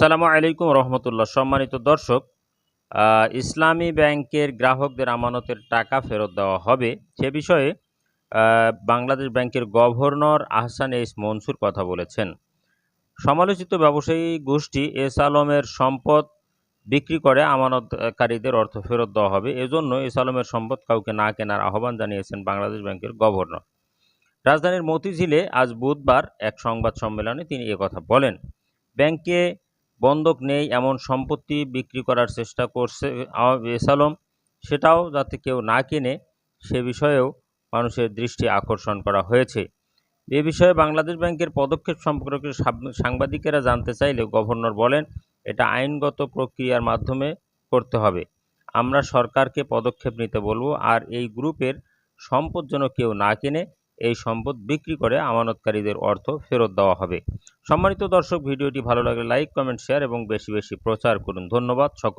আসসালামু আলাইকুম রহমতুল্লাহ। সম্মানিত দর্শক ইসলামী ব্যাংকের গ্রাহকদের আমানতের টাকা ফেরত দেওয়া হবে। সে বিষয়ে বাংলাদেশ ব্যাংকের গভর্নর আহসান এইস মনসুর কথা বলেছেন। সমালোচিত ব্যবসায়ী গোষ্ঠী এস আলমের সম্পদ বিক্রি করে আমানতকারীদের অর্থ ফেরত দেওয়া হবে। এজন্য এস আলমের সম্পদ কাউকে না কেনার আহ্বান জানিয়েছেন বাংলাদেশ ব্যাংকের গভর্নর। রাজধানীর মতিঝিলে আজ বুধবার এক সংবাদ সম্মেলনে তিনি কথা বলেন। ব্যাংকে বন্ধক নেই এমন সম্পত্তি বিক্রি করার চেষ্টা করছে আহ, এস আলম সেটাও যাতে কেউ না কেনে সে বিষয়েও মানুষের দৃষ্টি আকর্ষণ করা হয়েছে। এ বিষয়ে বাংলাদেশ ব্যাংকের পদক্ষেপ সম্পর্কে সাংবাদিকেরা জানতে চাইলে গভর্নর বলেন এটা আইনগত প্রক্রিয়ার মাধ্যমে করতে হবে। আমরা সরকারকে পদক্ষেপ নিতে বলব আর এই গ্রুপের সম্পদ যেন কেউ না কেনে এই সম্পদ বিক্রি করে আমানতকারীদের অর্থ ফেরত দেওয়া হবে। সম্মানিত দর্শক, ভিডিওটি ভালো লাগলে লাইক কমেন্ট শেয়ার এবং বেশি বেশি প্রচার করুন। ধন্যবাদ সকল